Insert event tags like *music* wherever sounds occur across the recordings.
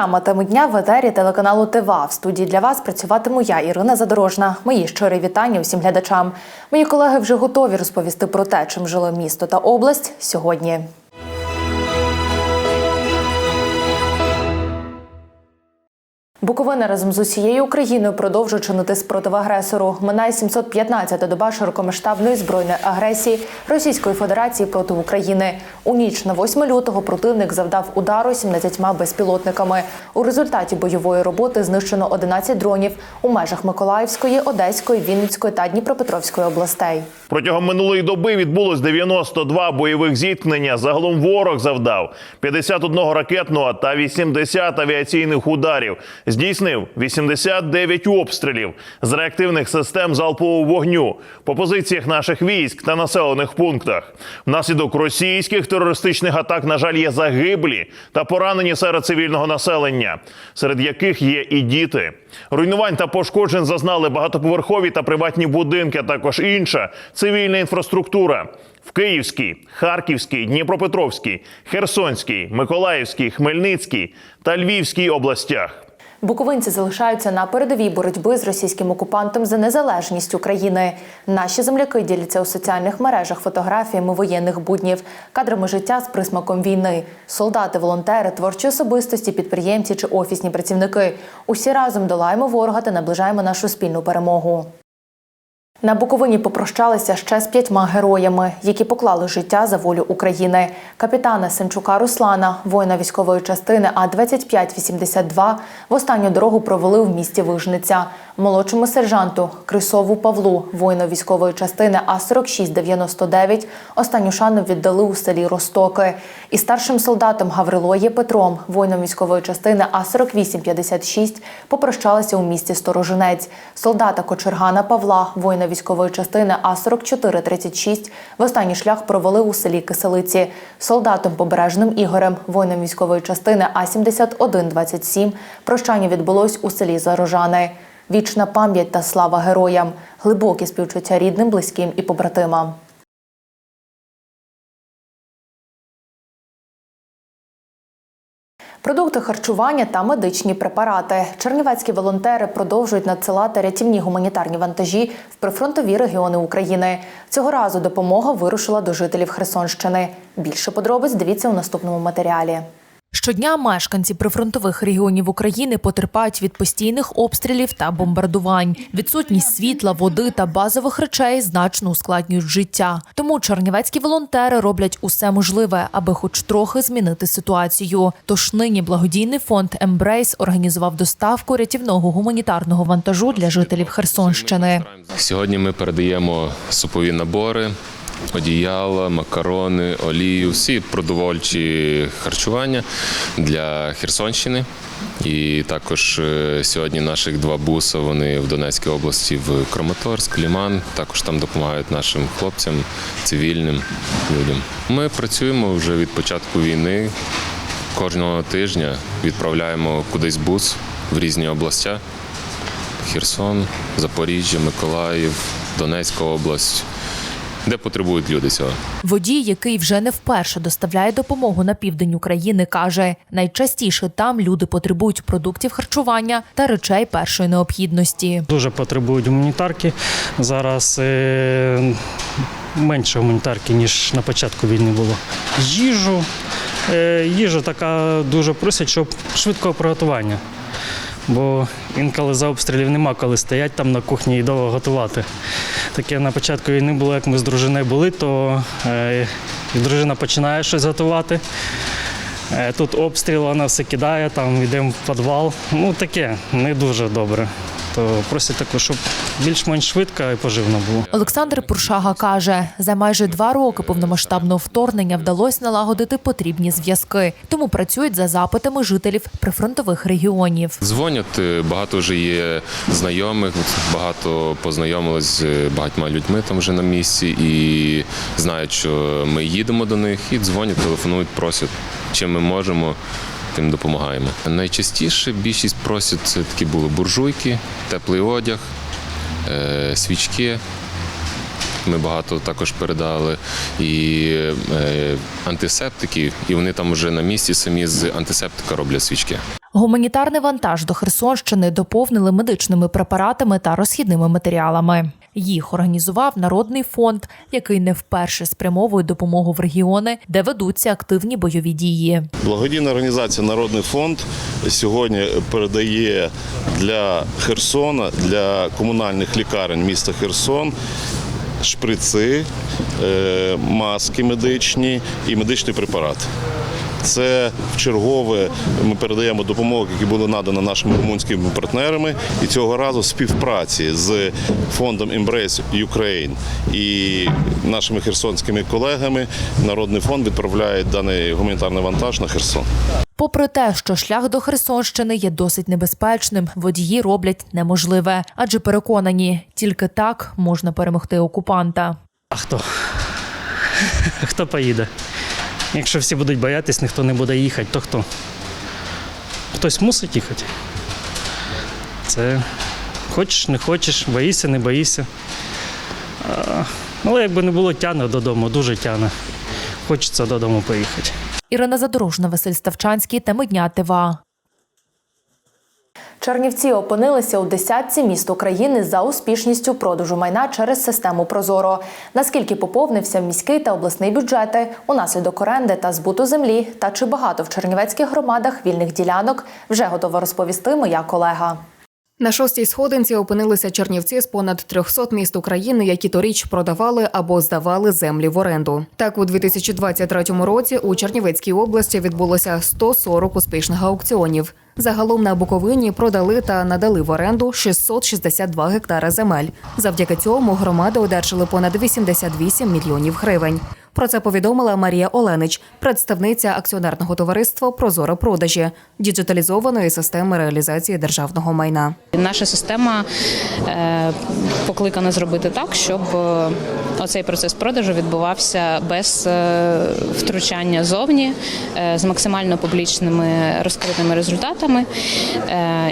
Програма теми дня в етері телеканалу ТВА. В студії для вас працюватиму я, Ірина Задорожна. Мої щирі вітання усім глядачам. Мої колеги вже готові розповісти про те, чим жило місто та область сьогодні. Буковина разом з усією Україною продовжує чинити спротив агресору. Минає 715-та доба широкомасштабної збройної агресії Російської Федерації проти України. У ніч на 8 лютого противник завдав удару 17 безпілотниками. У результаті бойової роботи знищено 11 дронів у межах Миколаївської, Одеської, Вінницької та Дніпропетровської областей. Протягом минулої доби відбулось 92 бойових зіткнення. Загалом ворог завдав 51 ракетного та 80 авіаційних ударів. Здійснив 89 обстрілів з реактивних систем залпового вогню по позиціях наших військ та населених пунктах. Внаслідок російських терористичних атак, на жаль, є загиблі та поранені серед цивільного населення, серед яких є і діти. Руйнувань та пошкоджень зазнали багатоповерхові та приватні будинки, а також інша цивільна інфраструктура. В Київській, Харківській, Дніпропетровській, Херсонській, Миколаївській, Хмельницькій та Львівській областях. Буковинці залишаються на передовій боротьби з російським окупантом за незалежність України. Наші земляки діляться у соціальних мережах фотографіями воєнних буднів, кадрами життя з присмаком війни. Солдати, волонтери, творчі особистості, підприємці чи офісні працівники. Усі разом долаємо ворога та наближаємо нашу спільну перемогу. На Буковині попрощалися ще з п'ятьма героями, які поклали життя за волю України. Капітана Сенчука Руслана, воїна військової частини А 2582 в останню дорогу провели в місті Вижниця. Молодшому сержанту Крисову Павлу, воїну військової частини А 4699 останню шану віддали у селі Ростоки. І старшим солдатом Гаврилоє Петром, воїном військової частини А 4856 попрощалися у місті Сторожинець. Солдата Кочергана Павла, воїна військової частини А 4436 в останній шлях провели у селі Киселиці. Солдатом Побережним Ігорем, воїном військової частини А 7127 прощання відбулось у селі Зарожани. Вічна пам'ять та слава героям, глибокі співчуття рідним, близьким і побратимам. Продукти харчування та медичні препарати. Чернівецькі волонтери продовжують надсилати рятівні гуманітарні вантажі в прифронтові регіони України. Цього разу допомога вирушила до жителів Херсонщини. Більше подробиць дивіться у наступному матеріалі. Щодня мешканці прифронтових регіонів України потерпають від постійних обстрілів та бомбардувань. Відсутність світла, води та базових речей значно ускладнюють життя. Тому чернівецькі волонтери роблять усе можливе, аби хоч трохи змінити ситуацію. Тож нині благодійний фонд Ембрейс організував доставку рятівного гуманітарного вантажу для жителів Херсонщини. Сьогодні ми передаємо супові набори, одіяла, макарони, олію, всі продовольчі харчування для Херсонщини. І також е, сьогодні наших два буси вони в Донецькій області в Краматорськ, Ліман. Також там допомагають нашим хлопцям, цивільним людям. Ми працюємо вже від початку війни. Кожного тижня відправляємо кудись бус в різні області. Херсон, Запоріжжя, Миколаїв, Донецька область, де потребують люди цього. Водій, який вже не вперше доставляє допомогу на південь України, каже: найчастіше там люди потребують продуктів харчування та речей першої необхідності. Дуже потребують гуманітарки. Зараз е, менше гуманітарки, ніж на початку війни було. Їжу. Е, їжа така дуже просять, щоб швидкого приготування. Бо інколи за обстрілів нема коли стоять там на кухні і довго готувати. Таке на початку війни було, як ми з дружиною були, то е, дружина починає щось готувати. Е, Тут обстріл, вона все кидає, там йдемо в підвал. Ну таке не дуже добре. То просять також, щоб більш-менш швидко і поживно було. Олександр Пуршага каже, за майже два роки повномасштабного вторгнення вдалося налагодити потрібні зв'язки, тому працюють за запитами жителів прифронтових регіонів. Дзвонять, е, багато вже є знайомих, багато познайомились з багатьма людьми там вже на місці і знають, що ми їдемо до них і дзвонять, телефонують, просять, чим ми можемо. Тим допомагаємо. Найчастіше більшість просять це такі були буржуйки, теплий одяг, свічки, Ми багато також передали і е, антисептиків, і вони там вже на місці самі з антисептика роблять свічки. Гуманітарний вантаж до Херсонщини доповнили медичними препаратами та розхідними матеріалами. Їх організував народний фонд, який не вперше спрямовує допомогу в регіони, де ведуться активні бойові дії. Благодійна організація Народний фонд сьогодні передає для Херсона, для комунальних лікарень міста Херсон шприци, е, маски медичні і медичний препарат. Це в чергове ми передаємо допомогу, які були надані нашими румунськими партнерами, і цього разу в співпраці з фондом Embrace Ukraine і нашими херсонськими колегами. Народний фонд відправляє даний гуманітарний вантаж на Херсон. Попри те, що шлях до Херсонщини є досить небезпечним, водії роблять неможливе, адже переконані, тільки так можна перемогти окупанта. А хто? *laughs* Хто поїде? Якщо всі будуть боятись, ніхто не буде їхати, то хто? Хтось мусить їхати. Це хочеш, не хочеш, боїшся, не боїшся. Але якби не було тяне додому, дуже тяне. Хочеться додому поїхати. Ірина Задорожна, Василь Ставчанський, теми дня ТВА. Чернівці опинилися у десятці міст України за успішністю продажу майна через систему Прозоро. Наскільки поповнився міський та обласний бюджети унаслідок оренди та збуту землі, та чи багато в чернівецьких громадах вільних ділянок, вже готова розповісти моя колега. На шостій сходинці опинилися чернівці з понад 300 міст України, які торіч продавали або здавали землі в оренду. Так, у 2023 році у Чернівецькій області відбулося 140 успішних аукціонів. Загалом на Буковині продали та надали в оренду 662 гектара земель. Завдяки цьому громади одержали понад 88 мільйонів гривень. Про це повідомила Марія Оленич, представниця акціонерного товариства Прозоро продажі діджиталізованої системи реалізації державного майна. Наша система е, покликана зробити так, щоб е, оцей процес продажу відбувався без е, втручання зовні, з максимально публічними розкритими результатами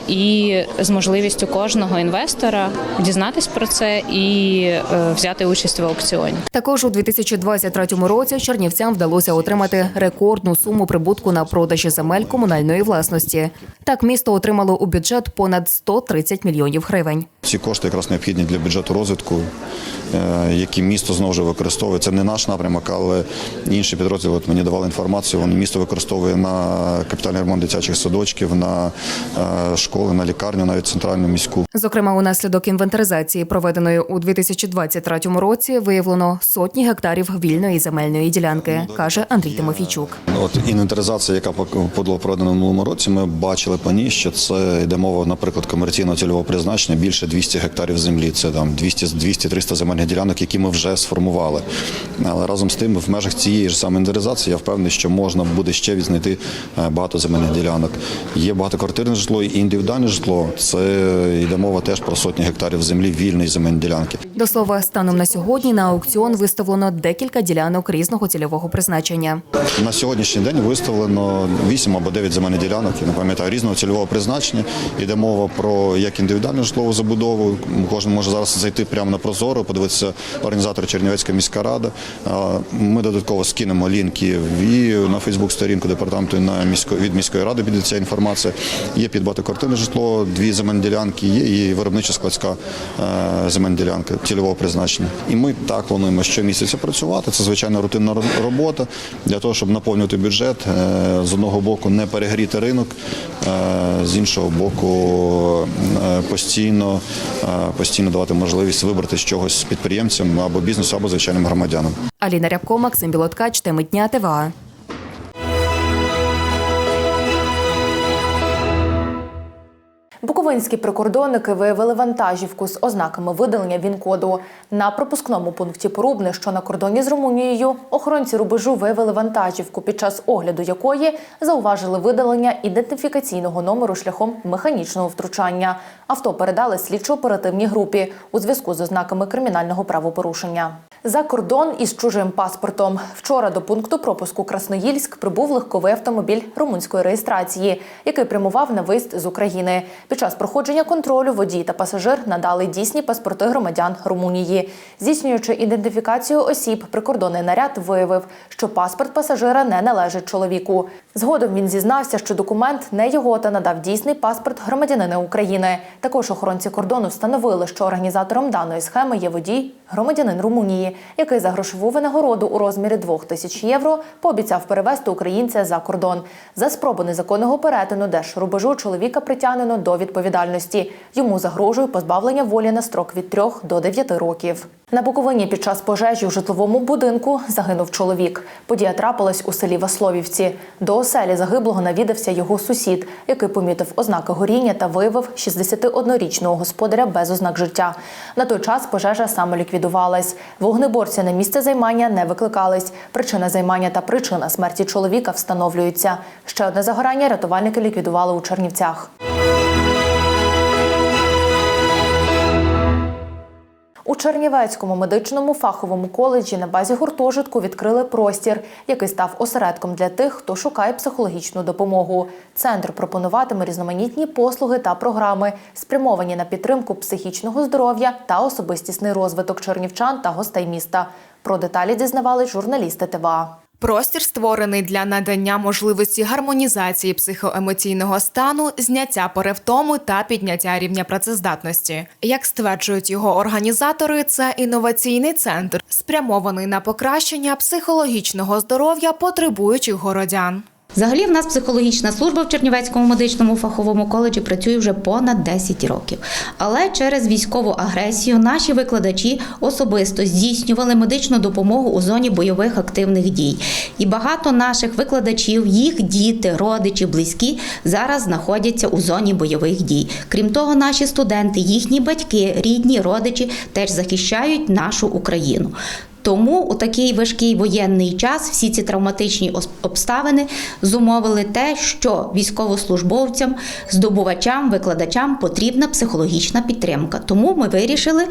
і з можливістю кожного інвестора дізнатись про це і взяти участь в аукціоні. Також у 2023 році чернівцям вдалося отримати рекордну суму прибутку на продажі земель комунальної власності. Так місто отримало у бюджет понад 130 мільйонів гривень. Ці кошти якраз необхідні для бюджету розвитку, е, які місто знову ж використовує. Це не наш напрямок, але інші підрозділи от мені давали інформацію. Вони місто використовує на капітальний ремонт дитячих садочків, на е, школи, на лікарню, навіть центральну міську. Зокрема, унаслідок інвентаризації, проведеної у 2023 році, виявлено сотні гектарів вільної земельної ділянки, каже Андрій Тимофійчук. От інвентаризація, яка була проведена в минулому році, ми бачили по ній, що це йде мова, наприклад, комерційного цільового призначення більше 200 гектарів землі. Це там 200 200-300 земельних ділянок, які ми вже сформували. Але разом з тим, в межах цієї ж самої інвентаризації, я впевнений, що можна буде ще відзнайти е, багато земельних ділянок. Є багатоквартирне житло і індивідуальне житло. Це йде мова теж про сотні гектарів землі вільної земельної ділянки. До слова, станом на сьогодні на аукціон виставлено декілька ділянок різного цільового призначення. На сьогоднішній день виставлено 8 або 9 земельних ділянок, я не пам'ятаю, різного цільового призначення. Йде мова про як індивідуальну житлову забудову. Кожен може зараз зайти прямо на Прозоро, подивитися організатор Чернівецька міська рада. Ми додатково скинемо лінки і на Фейсбук-сторінку департаменту на місько, від міської ради буде ця інформація. Є під багатоквартирне житло, дві земельні ділянки, є і виробнича складська е, земельна ділянка цільового призначення. І ми так плануємо щомісяця працювати. Це звичайно рутинна робота для того, щоб наповнювати бюджет. Е, З одного боку, не перегріти ринок, е, з іншого боку, постійно, постійно давати можливість вибрати з чогось підприємцям або бізнесу, або звичайним громадянам. Аліна Рябко, Максим Білоткач, теми дня ТВА. Буковинські прикордонники виявили вантажівку з ознаками видалення він-коду. На пропускному пункті Порубне, що на кордоні з Румунією, охоронці рубежу виявили вантажівку, під час огляду якої зауважили видалення ідентифікаційного номеру шляхом механічного втручання. Авто передали слідчо-оперативній групі у зв'язку з ознаками кримінального правопорушення. За кордон із чужим паспортом. Вчора до пункту пропуску Красноїльськ прибув легковий автомобіль румунської реєстрації, який прямував на виїзд з України. Під час проходження контролю водій та пасажир надали дійсні паспорти громадян Румунії. Здійснюючи ідентифікацію осіб, прикордонний наряд виявив, що паспорт пасажира не належить чоловіку. Згодом він зізнався, що документ не його та надав дійсний паспорт громадянина України. Також охоронці кордону встановили, що організатором даної схеми є водій, громадянин Румунії, який за грошову винагороду у розмірі 2 тисяч євро пообіцяв перевезти українця за кордон. За спробу незаконного перетину держрубежу чоловіка притягнено до відповідальності. Йому загрожує позбавлення волі на строк від 3 до 9 років. На Буковині під час пожежі в житловому будинку загинув чоловік. Подія трапилась у селі Васловівці. До оселі загиблого навідався його сусід, який помітив ознаки горіння та виявив 61-річного господаря без ознак життя. На той час пожежа самоліквідувалась. Вогнеборці на місце займання не викликались. Причина займання та причина смерті чоловіка встановлюються. Ще одне загорання рятувальники ліквідували у Чернівцях. У Чернівецькому медичному фаховому коледжі на базі гуртожитку відкрили простір, який став осередком для тих, хто шукає психологічну допомогу. Центр пропонуватиме різноманітні послуги та програми, спрямовані на підтримку психічного здоров'я та особистісний розвиток чернівчан та гостей міста. Про деталі дізнавались журналісти ТВА. Простір створений для надання можливості гармонізації психоемоційного стану, зняття перевтому та підняття рівня працездатності. Як стверджують його організатори, це інноваційний центр, спрямований на покращення психологічного здоров'я потребуючих городян. Взагалі, в нас психологічна служба в Чернівецькому медичному фаховому коледжі працює вже понад 10 років. Але через військову агресію наші викладачі особисто здійснювали медичну допомогу у зоні бойових активних дій. І багато наших викладачів, їх діти, родичі, близькі зараз знаходяться у зоні бойових дій. Крім того, наші студенти, їхні батьки, рідні, родичі теж захищають нашу Україну. Тому у такий важкий воєнний час всі ці травматичні обставини зумовили те, що військовослужбовцям, здобувачам, викладачам потрібна психологічна підтримка. Тому ми вирішили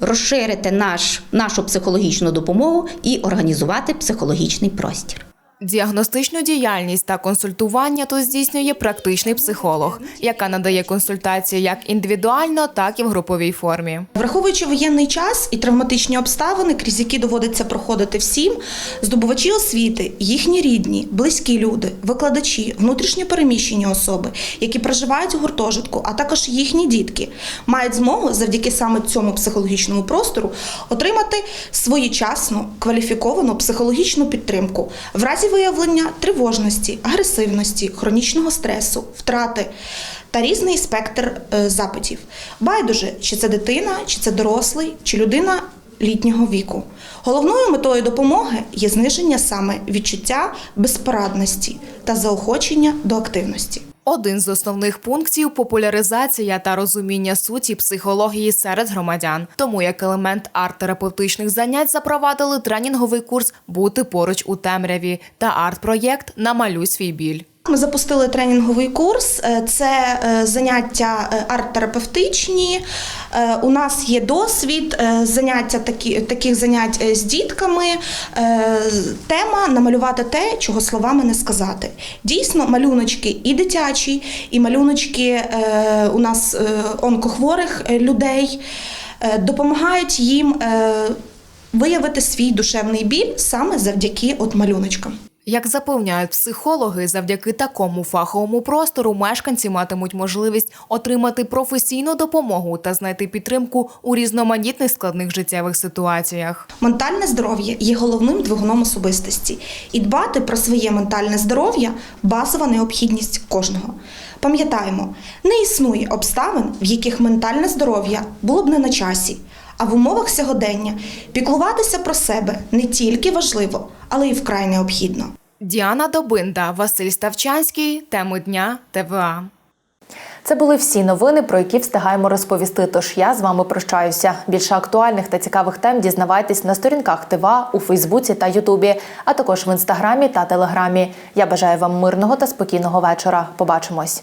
розширити наш, нашу психологічну допомогу і організувати психологічний простір. Діагностичну діяльність та консультування тут здійснює практичний психолог, яка надає консультації як індивідуально, так і в груповій формі. Враховуючи воєнний час і травматичні обставини, крізь які доводиться проходити всім, здобувачі освіти, їхні рідні, близькі люди, викладачі, внутрішньо переміщені особи, які проживають у гуртожитку, а також їхні дітки, мають змогу завдяки саме цьому психологічному простору отримати своєчасну кваліфіковану психологічну підтримку в разі виявлення тривожності, агресивності, хронічного стресу, втрати та різний спектр е, запитів. Байдуже, чи це дитина, чи це дорослий, чи людина літнього віку. Головною метою допомоги є зниження саме відчуття безпорадності та заохочення до активності. Один з основних пунктів популяризація та розуміння суті психології серед громадян. Тому як елемент арт-терапевтичних занять запровадили тренінговий курс Бути поруч у темряві та арт-проєкт Намалюй свій біль. Ми запустили тренінговий курс. Е, Це е, заняття е, арт-терапевтичні. У нас є досвід заняття такі, таких занять з дітками. Тема намалювати те, чого словами не сказати. Дійсно, малюночки і дитячі, і малюночки у нас онкохворих людей допомагають їм виявити свій душевний біль саме завдяки от малюночкам. Як запевняють психологи, завдяки такому фаховому простору мешканці матимуть можливість отримати професійну допомогу та знайти підтримку у різноманітних складних життєвих ситуаціях. Ментальне здоров'я є головним двигуном особистості, і дбати про своє ментальне здоров'я базова необхідність кожного. Пам'ятаємо, не існує обставин, в яких ментальне здоров'я було б не на часі. А в умовах сьогодення піклуватися про себе не тільки важливо, але й вкрай необхідно. Діана Добинда, Василь Ставчанський. Теми дня ТВА. Це були всі новини, про які встигаємо розповісти. Тож я з вами прощаюся. Більше актуальних та цікавих тем дізнавайтесь на сторінках ТВА у Фейсбуці та Ютубі, а також в інстаграмі та Телеграмі. Я бажаю вам мирного та спокійного вечора. Побачимось.